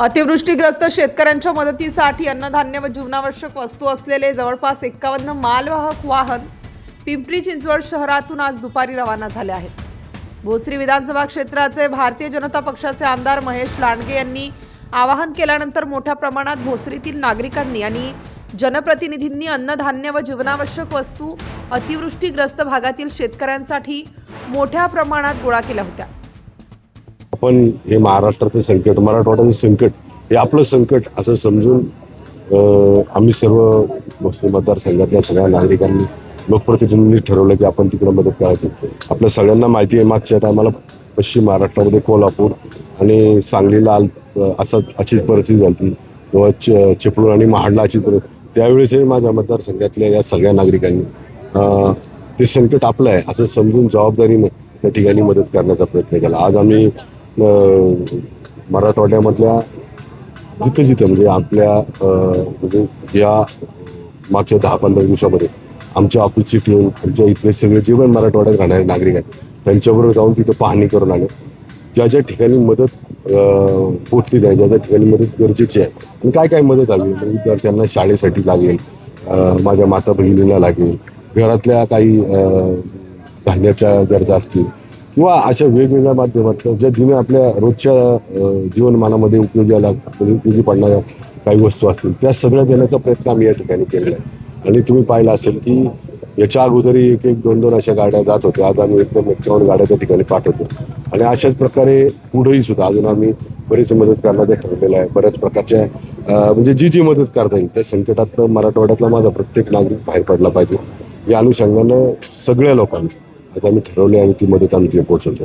अतिवृष्टीग्रस्त शेतकऱ्यांच्या मदतीसाठी अन्नधान्य व जीवनावश्यक वस्तू असलेले जवळपास एक्कावन्न मालवाहक वाहन पिंपरी चिंचवड शहरातून आज दुपारी रवाना झाले आहेत. भोसरी विधानसभा क्षेत्राचे भारतीय जनता पक्षाचे आमदार महेश लांडगे यांनी आवाहन केल्यानंतर मोठ्या प्रमाणात भोसरीतील नागरिकांनी आणि जनप्रतिनिधींनी अन्नधान्य व जीवनावश्यक वस्तू अतिवृष्टीग्रस्त भागातील शेतकऱ्यांसाठी मोठ्या प्रमाणात गोळा केल्या होत्या. आपण हे महाराष्ट्राचं संकट मराठवाड्याचं संकट हे आपलं संकट असं समजून आम्ही सर्व मतदारसंघातल्या सगळ्या नागरिकांनी लोकप्रतिनिधींनी ठरवलं की आपण तिकडे मदत करायची. आपल्या सगळ्यांना माहिती आहे मागच्या टायमाला पश्चिम महाराष्ट्रामध्ये कोल्हापूर आणि सांगलीला आल असं अशीच परिस्थिती झाली. किंवा च चिपळूण आणि महाडला अशीच परिस्थिती. त्यावेळेसही माझ्या मतदारसंघातल्या या सगळ्या नागरिकांनी ते संकट आपलं आहे असं समजून जबाबदारीनं त्या ठिकाणी मदत करण्याचा प्रयत्न केला. आज आम्ही मराठवाड्यामधल्या जिथं जिथं म्हणजे आपल्या म्हणजे या मागच्या दहा पंधरा दिवसामध्ये आमच्या ऑफिसची टीम आमच्या इथले सगळे जे पण मराठवाड्यात राहणारे नागरिक आहेत त्यांच्याबरोबर जाऊन तिथं पाहणी करून आले. ज्या ज्या ठिकाणी मदत पोचली नाही ज्या ज्या ठिकाणी मदत गरजेची आहे आणि काय काय मदत हवी म्हणजे विद्यार्थ्यांना शाळेसाठी लागेल माझ्या माता बहिणीला लागेल घरातल्या काही धान्याच्या गरजा असतील किंवा अशा वेगवेगळ्या माध्यमातून ज्या जुन्या आपल्या रोजच्या जीवनमानामध्ये उपयोगी आला म्हणजे उपयोगी पडणाऱ्या काही वस्तू असतील त्या सगळ्या देण्याचा प्रयत्न आम्ही या ठिकाणी केलेला आहे. आणि तुम्ही पाहिलं असेल की याच्या अगोदरही एक एक दोन दोन अशा गाड्या जात होत्या. आज आम्ही एकदम एकावन्न गाड्या त्या ठिकाणी पाठवतो. आणि अशाच प्रकारे पुढेही सुद्धा अजून आम्ही बरीच मदत करण्याचं ठरलेलं आहे. बऱ्याच प्रकारच्या म्हणजे जी जी मदत करता येईल त्या संकटातनं मराठवाड्यातला माझा प्रत्येक नागरिक बाहेर पडला पाहिजे. या अनुषंगानं सगळ्या लोकांनी आता आम्ही ठरवले आणि ती मदत आम्ही तिथे पोहोचवतो